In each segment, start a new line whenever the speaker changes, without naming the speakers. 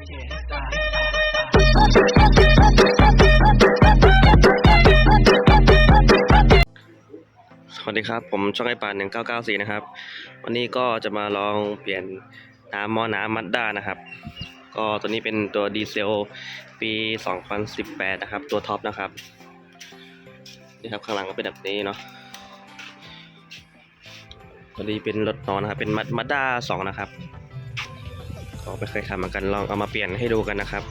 สวัสดีครับ ผมช่องไอปานหนึ่งเก้าเก้าสี่นะครับ วันนี้ก็จะมาลองเปลี่ยนน้ำหม้อน้ำมัดด้านะครับ ก็ตัวนี้เป็นตัวดีเซลปี 2018 นะครับ ตัวท็อปนะครับนี่ครับข้างหลังก็เป็นแบบนี้เนาะตัวนี้เป็นรถนอนนะครับ เป็นมัดด้าสองนะครับ ก็ไม่เคยทำเหมือนกันลองเอามาเปลี่ยนให้ดูกันนะครับ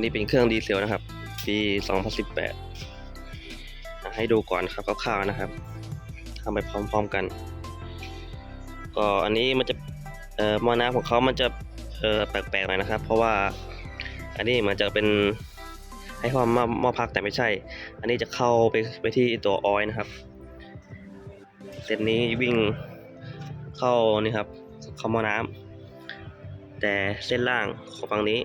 นี่เป็นเครื่องดีเซลนะครับ ปี 2018 ให้ดูก่อนครับคร่าวๆนะครับทำไปพร้อมๆกัน ก็อันนี้มันจะเอ่อมอน้ำของเขามันจะเอ่อแปลกๆหน่อยนะครับ เพราะว่าอันนี้มือนจะเป็นให้ความมอมอพักแต่ไม่ใช่ อันนี้จะเข้าไปไปที่ตัวออยนะครับเส้นนี้วิ่ง เข้านี่ครับเข้าหม้อน้ำแต่เส้นล่างของฝั่งนี้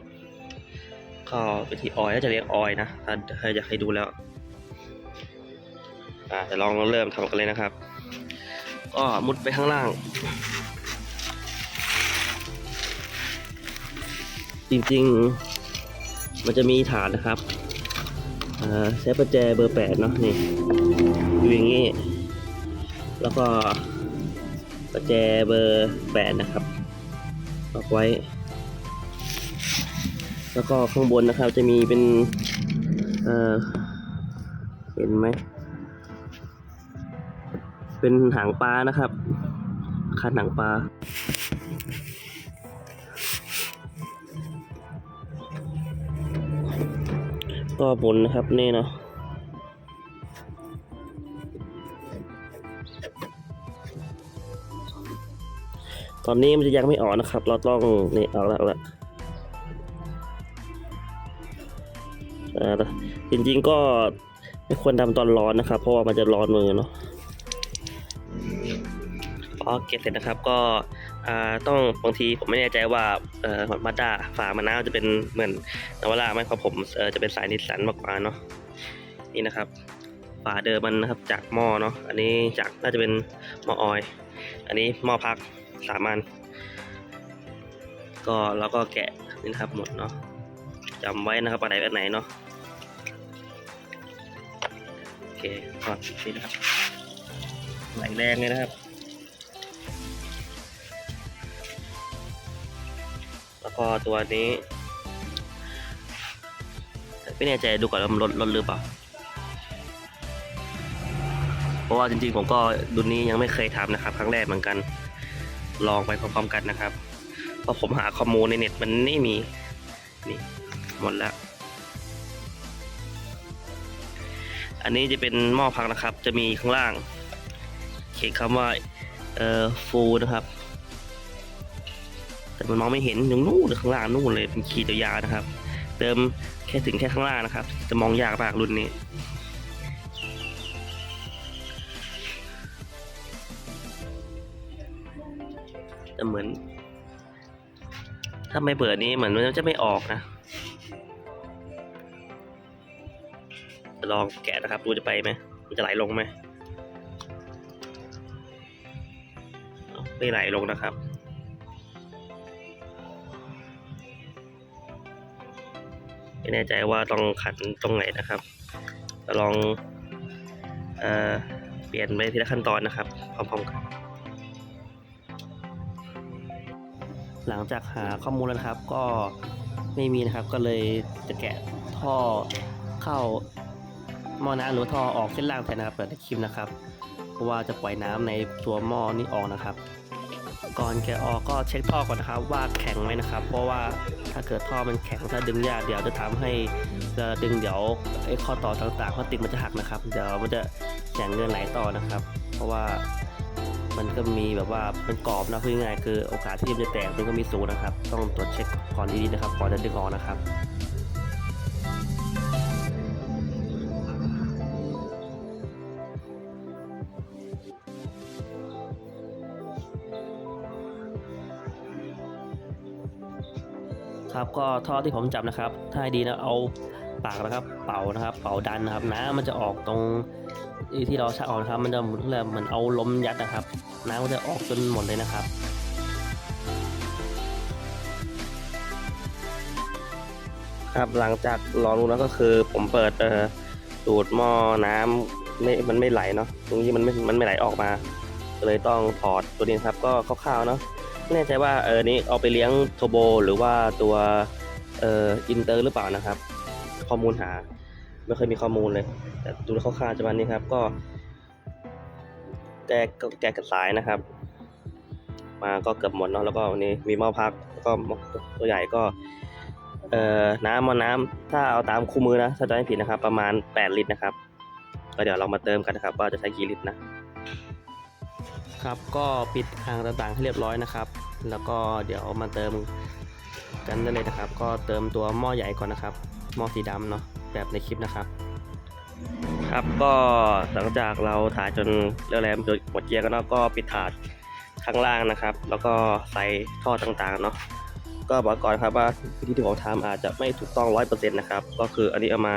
เข้าไปที่ออยล์แล้วจะเรียกออยนะถ้าถ้าอยากให้ดูแล้วอ่าจะลองเริ่มทำกันเลยนะครับ ก็มุดไปข้างล่าง จริงๆ มันจะมีฐานนะครับอ่าใช้ประแจเบอร์แปดเนาะนี่อยู่อย่างนี้ แล้วก็ ประแจเบอร์แปดนะครับล็อกไว้ แล้วก็ข้างบนนะครับจะมีเป็นเอ่อเห็นไหม เป็นหางปลานะครับคันหางปลาก็บนนะครับนี่เนาะ ตอนนี้มันจะยังไม่ออกนะครับ เราต้องนี่เอาละเอาละจริงๆก็ไม่ควรทำตอนร้อนนะครับ เพราะว่ามันจะร้อนมือเนาะพอเก็บเสร็จนะครับก็ต้องบางทีผมไม่แน่ใจว่าเอ่อมาด้าฝามะนาวจะเป็นเหมือนนวาร่าไหมเพราะผมเอ่อจะเป็นสายนิสสันมากกว่าเนาะนี่นะครับ ฝาเดิมมันนะครับจากหม้อเนาะอันนี้จากน่าจะเป็นหม้อออย อันนี้หม้อพัก สามัญก็เราก็แกะนี่นะครับหมดเนาะจำไว้นะครับอันไหนอันไหนเนาะโอเคก็นี่นะครับไหลแรงเลยนะครับ แล้วก็ตัวนี้ไม่แน่ใจดูก่อนว่ามันลดลดหรือเปล่า เพราะว่าจริงๆผมก็รุ่นนี้ยังไม่เคยทำนะครับ ครั้งแรกเหมือนกัน ลองไปพร้อมๆกันนะครับ เพราะผมหาข้อมูลในเน็ตมันไม่มี นี่ หมดแล้ว อันนี้จะเป็นหม้อพักนะครับ จะมีข้างล่าง เขียนคำว่าเอ่อฟูนะครับ แต่มันมองไม่เห็นอยู่นู่นข้างล่างนู่นเลยเป็นขีดยาวๆนะครับ เติมแค่ถึงแค่ข้างล่างนะครับ จะมองยากมากรุ่นนี้ แต่เหมือน ถ้าไม่เปิดนี้เหมือนมันจะไม่ออกนะลองแกะนะครับดูจะไปไหมมันจะไหลลงไหมไม่ไหลลงนะครับไม่แน่ใจว่าต้องขันตรงไหนนะครับจะลองเอเปลี่ยนไปทีละขั้นตอนนะครับพร้อมๆกัน หลังจากหาข้อมูลแล้วนะครับ ก็ไม่มีนะครับก็เลยจะแกะท่อเข้าหม้อน้ำหรือท่อออกเส้นล่างแทนนะครับเปิดในคลิปนะครับเพราะว่าจะปล่อยน้ำในตัวหม้อนี้ออกนะครับ ก่อนแกะออกก็เช็คท่อก่อนนะครับ ว่าแข็งไหมนะครับ เพราะว่าถ้าเกิดท่อมันแข็งถ้าดึงยากเดี๋ยวจะทำให้จะดึงเดี๋ยวไอ้ข้อต่อต่างๆพลาสติกมันจะหักนะครับ เดี๋ยวมันจะแข็งเงินไหลต่อนะครับ เพราะว่า มันก็มีแบบว่าเป็นกรอบนะพูดง่ายคือโอกาสที่มันจะแตกมันก็มีสูงนะครับ ต้องตรวจเช็คก่อนดีๆนะครับก่อนจะดึงออกนะครับครับก็ท่อที่ผมจับนะครับ ถ้าดีนะเอาปากนะครับ เป่านะครับ เป่าดันนะครับ น้ำมันจะออกตรง ที่เราชักออกนะครับ มันจะเหมือนเหมือนเอาลมยัดนะครับ น้ำก็จะออกจนหมดเลยนะครับครับหลังจากรอรู้แล้วก็คือผมเปิดดูดหม้อน้ำไม่มันไม่ไหลเนาะตรงนี้มันไม่มันไม่ไหลออกมาเลยต้องถอดตัวนี้ครับก็คร่าวๆเนาะไม่แน่ใจว่าเออนี้เอาไปเลี้ยงโทโบหรือว่าตัวเอออินเตอร์หรือเปล่านะครับ ข้อมูลหา ไม่เคยมีข้อมูลเลย แต่ดูคร่าวๆจะมันนี้ครับ ก็แกะก็แกะกระสายนะครับ มาก็เกือบหมดเนาะแล้วก็วันนี้มีหม้อพักแล้วก็ตัวใหญ่ก็ เอ่อน้ำมาน้ำถ้าเอาตามคู่มือนะถ้าจะไม่ผิดนะครับ ประมาณ 8 ลิตรนะครับก็เดี๋ยวเรามาเติมกันนะครับ ว่าจะใช้กี่ลิตรนะครับ ก็ปิดอ่างต่างๆให้เรียบร้อยนะครับ แล้วก็เดี๋ยวมาเติมกันได้เลยนะครับ ก็เติมตัวหม้อใหญ่ก่อนนะครับหม้อสีดำเนาะ แบบในคลิปนะครับ ครับก็หลังจากเราถ่ายจนเรียวแรมจนหมดเกียร์กันเนาะก็ปิดถาดข้างล่างนะครับ แล้วก็ใส่ท่อต่างๆเนาะก็บอกก่อนครับว่าวิธีที่ผมทำอาจจะไม่ถูกต้องร้อยเปอร์เซ็นต์นะครับ ก็คืออันนี้เอามา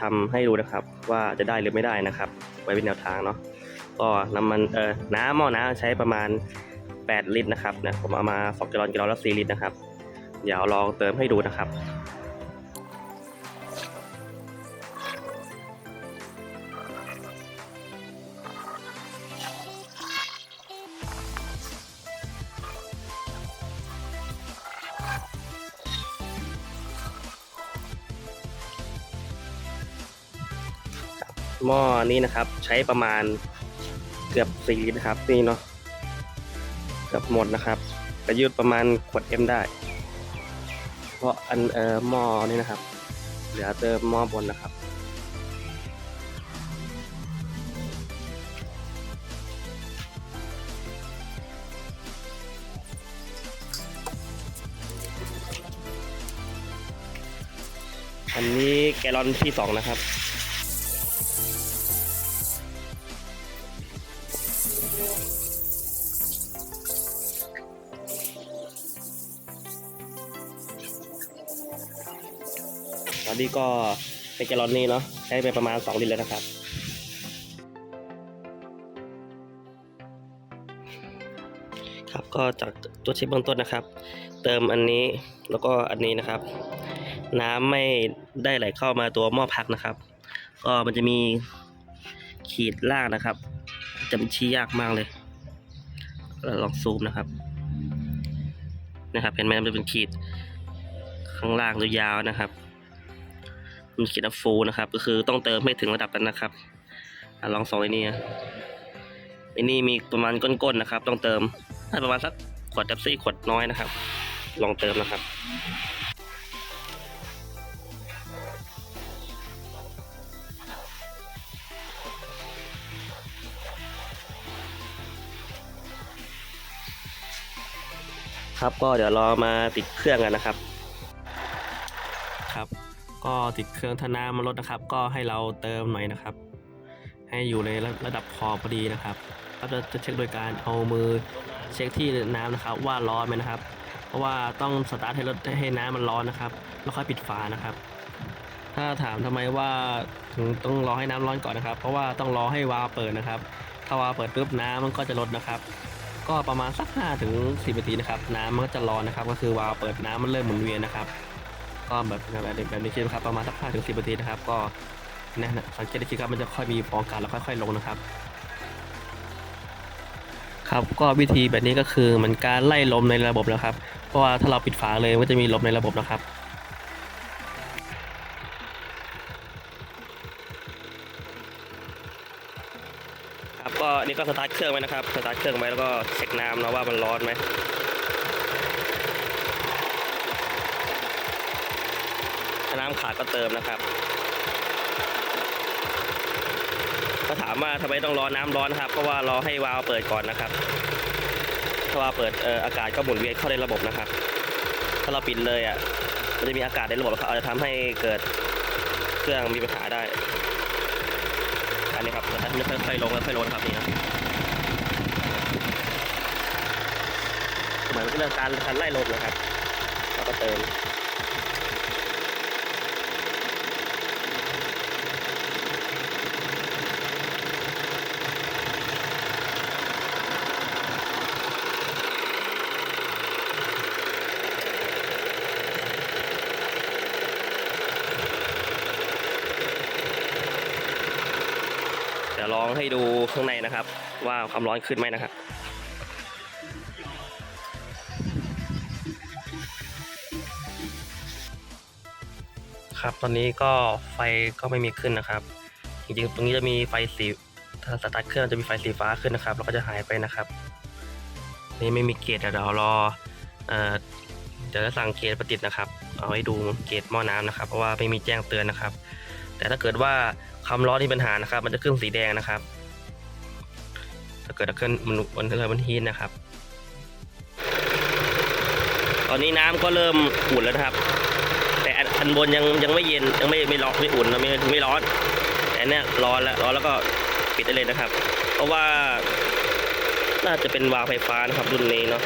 ทำให้ดูนะครับ ว่าจะได้หรือไม่ได้นะครับ ไว้เป็นแนวทางเนาะก็น้ำมันเออน้ำหม้อน้ำใช้ประมาณ 8 ลิตรนะครับนะผมเอามา2กิโลกิโลละ4ลิตรนะครับ เดี๋ยวลองเติมให้ดูนะครับ หม้อนี้นะครับ ใช้ประมาณเกือบ4ลิตรนะครับ นี่เนาะเกือบหมดนะครับประยุทธ์ประมาณขวดเอ็มได้ เพราะอันเอ่อหม้อนี่นะครับ เหลือเติมหม้อบนนะครับอันนี้แกลอนที่สองนะครับ ตอนนี้ก็เป็นแกลลอนนี้เนาะใช้ไปประมาณ 2 ลิตรแล้วนะครับ ครับก็จากตัวเช็คเบื้องต้นนะครับ เติมอันนี้แล้วก็อันนี้นะครับ น้ำไม่ได้ไหลเข้ามาตัวหม้อพักนะครับ ก็มันจะมีขีดล่างนะครับ จะมันชี้ยากมากเลยเราลองซูมนะครับ นะครับเห็นไหมมันจะเป็นขีดข้างล่างยาวๆนะครับ มีขีดอัพฟูนะครับ ก็คือต้องเติมให้ถึงระดับนั้นนะครับอลองส่องไอ้นี่ไอ้นี่มีประมาณก้นๆนะครับ ต้องเติมให้ประมาณสักขวดแท็บซี่ขวดน้อยนะครับ ลองเติมนะครับครับก็เดี๋ยวรอมาติดเครื่องกันนะครับ ก็ติดเครื่องถ้าน้ำมันลดนะครับ ก็ให้เราเติมหน่อยนะครับ ให้อยู่ในระดับพอพอดีนะครับก็จะเช็คโดยการเอามือเช็คที่น้ำนะครับ ว่าร้อนไหมนะครับ เพราะว่าต้องสตาร์ทให้รถให้น้ำมันร้อนนะครับ แล้วค่อยปิดฝานะครับ ถ้าถามทำไมว่าถึงต้องรอให้น้ำร้อนก่อนนะครับ เพราะว่าต้องรอให้วาล์วเปิดนะครับ ถ้าวาล์วเปิดปุ๊บน้ำมันก็จะลดนะครับ ก็ประมาณสัก5ถึง10นาทีนะครับ น้ำมันก็จะร้อนนะครับ ก็คือวาล์วเปิดน้ำมันเริ่มหมุนเวียนนะครับ ก็แบบแบบแบบนี้คิดนะครับประมาณสัก5ถึง10นาทีนะครับ ก็นะสังเกตได้คิดครับมันจะค่อยมีฟองอากาศแล้วค่อย ๆ ลงนะครับ ครับก็วิธีแบบนี้ก็คือเหมือนการไล่ลมในระบบนะครับ เพราะว่าถ้าเราปิดฝาเลยมันก็จะมีลมในระบบนะครับครับก็นี่ก็สตาร์ทเครื่องไว้นะครับสตาร์ทเครื่องไว้แล้วก็เช็คน้ำนะว่ามันร้อนไหมถ้า น้ำขาดก็เติมนะครับ ก็ถามว่าทำไมต้องรอน้ำร้อนครับ เพราะว่ารอให้วาล์วเปิดก่อนนะครับ ถ้าวาล์วเปิดอออากาศก็หมุนเวียนเข้าในระบบนะครับ ถ้าเราปิดเลยอะ มันจะมีอากาศในระบบอาจจะทำให้เกิดเครื่องมีปัญหาได้ อันนี้ครับมันจะค่อยๆลงค่อยๆลงครับนี่นะเหมือนเป็นการการไล่ลมนะครับ แล้วก็เติม องให้ดู ข้างในนะครับ ว่าความร้อนขึ้นไหมนะครับครับตอนนี้ก็ไฟก็ไม่มีขึ้นนะครับจริงๆตรงนี้จะมีไฟสีถ้าสตาร์ทเครื่องจะมีไฟสีฟ้าขึ้นนะครับแล้วก็จะหายไปนะครับ นี่ไม่มีเกจเดี๋ยวเรารอเอ่อเดี๋ยวจะสั่งเกจประติดนะครับ เอาไว้ดูเกจหม้อน้ำนะครับ เพราะว่าไม่มีแจ้งเตือนนะครับ แต่ถ้าเกิดว่าความร้อนที่ปัญหานะครับ มันจะขึ้นสีแดงนะครับ เกิดขึ้นมันมันเริ่มมันฮีทนะครับ ตอนนี้น้ำก็เริ่มอุ่นแล้วนะครับ แต่อันบนยังยังไม่เย็นยังไม่ไม่ร้อนไม่อุ่นไม่ไม่ร้อนแต่เนี้ยร้อนแล้วร้อนแล้วก็ปิดได้เลยนะครับ เพราะว่าน่าจะเป็นวาวไฟฟ้านะครับรุ่นนี้เนาะ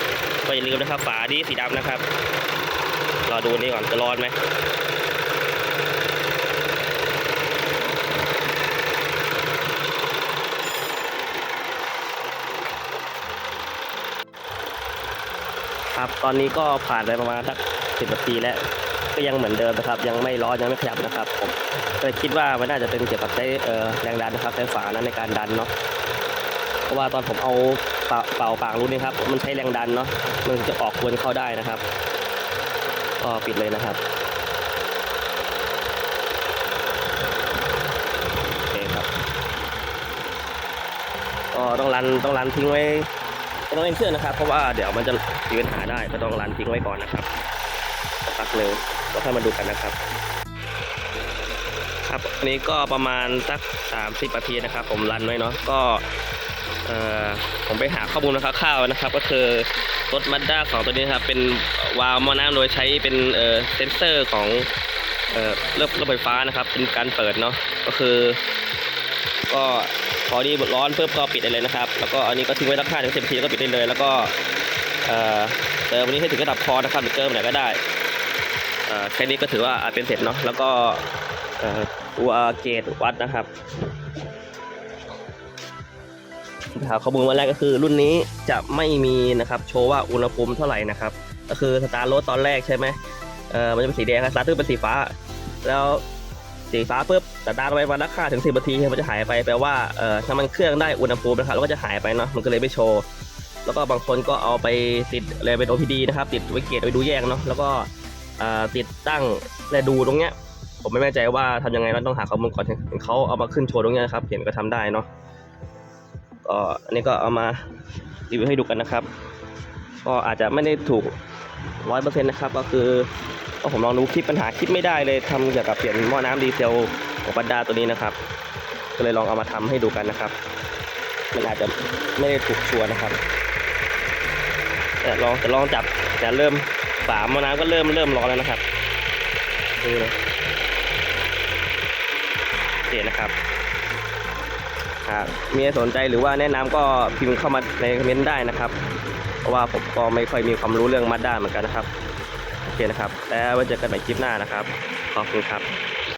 ก็อย่าลืมนะครับฝาดีสีดำนะครับ รอดูนี่ก่อนจะร้อนไหม ครับ ตอนนี้ก็ผ่านไปประมาณสักสิบนาทีแล้ว ก็ยังเหมือนเดิมนะครับ ยังไม่ร้อนยังไม่ขยับนะครับผมเลยคิดว่ามันน่าจะเป็นเกี่ยวกับใช้แรงดันนะครับใช้ฝานั้นในการดันเนาะเพราะว่าตอนผมเอาเป่าเป่าปากรูนี่ครับมันใช้แรงดันเนาะมันจะออกวนเข้าได้นะครับก็ปิดเลยนะครับโอเคครับก็ต้องรันต้องรันทิ้งไว้ ไม่ต้องเล่นเครื่องนะครับ เพราะว่าเดี๋ยวมันจะมีปัญหาได้ก็ต้องรันทิ้งไว้ก่อนนะครับสักพักหนึ่งก็ค่อยมาดูกันนะครับ ครับอันนี้ก็ประมาณสัก 30นาทีนะครับ ผมรันไว้เนาะก็เอ่อผมไปหาข้อมูลมาคร่าวนะครับ ก็คือรถมัดด้าของตัวนี้นะครับเป็นวาล์วมอน้ำโดยใช้เป็นเอ่อเซนเซอร์ของเอ่อระบบระบบไฟฟ้านะครับ เป็นการเปิดเนาะก็คือ ก็ พอดีร้อนเพิ่มก็ปิดได้เลยนะครับ แล้วก็อันนี้ก็ทิ้งไว้สักห้าถึงสิบนาทีแล้วก็ปิดได้เลย แล้วก็เอ่อเติมอันนี้ให้ถึงระดับพอนะครับหรือเติมไหนก็ได้แค่นี้ก็ถือว่าเป็นเสร็จเนาะแล้วก็อ่อตัวเกจวัดนะครับหาข้อมูลมาแรกก็คือรุ่นนี้จะไม่มีนะครับโชว์ว่าอุณหภูมิเท่าไหร่นะครับ ก็คือสตาร์ทรถตอนแรกใช่ไหมเออมันจะเป็นสีแดงสตาร์ทเป็นสีฟ้า แล้ว สีฟ้าปุ๊บสตาร์ทไว้วันละค่าถึงสิบนาทีมันจะหายไปแปลว่าเอ่อถ้ามันเครื่องได้อุณหภูมินะครับแล้วก็จะหายไปเนาะมันก็เลยไม่โชว์แล้วก็บางคนก็เอาไปติดอะไรเป็น OPD นะครับ ติดไว้เกตไว้ดูแยกเนาะแล้วก็ติดตั้งและดูตรงเนี้ยผมไม่แน่ใจว่าทำยังไงเราต้องหาข้อมูลก่อนเห็นเขาเอามาขึ้นโชว์ตรงเนี้ยนะครับเห็นก็ทำได้เนาะก็อันนี้ก็เอามารีวิวให้ดูกันนะครับ ก็อาจจะไม่ได้ถูกร้อยเปอร์เซ็นต์นะครับ ก็คือ ก็ผมลองดูคลิปปัญหาคลิปไม่ได้เลยทำเกี่ยวกับเปลี่ยนหม้อน้ำดีเซลของบันดาตัวนี้นะครับ ก็เลยลองเอามาทำให้ดูกันนะครับ มันอาจจะไม่ได้ถูกชัวร์นะครับแต่ลองแต่ลองจับแต่เริ่มฝาหม้อน้ำก็เริ่มเริ่มร้อนแล้วนะครับนี่นะโอเคนะครับหากมีสนใจหรือว่าแนะนำก็พิมพ์เข้ามาในคอมเมนต์ได้นะครับ เพราะว่าผมก็ไม่ค่อยมีความรู้เรื่องมัดด้าเหมือนกันนะครับ โอเคนะครับ แล้วไว้เจอกันใหม่คลิปหน้านะครับ ขอบคุณครับ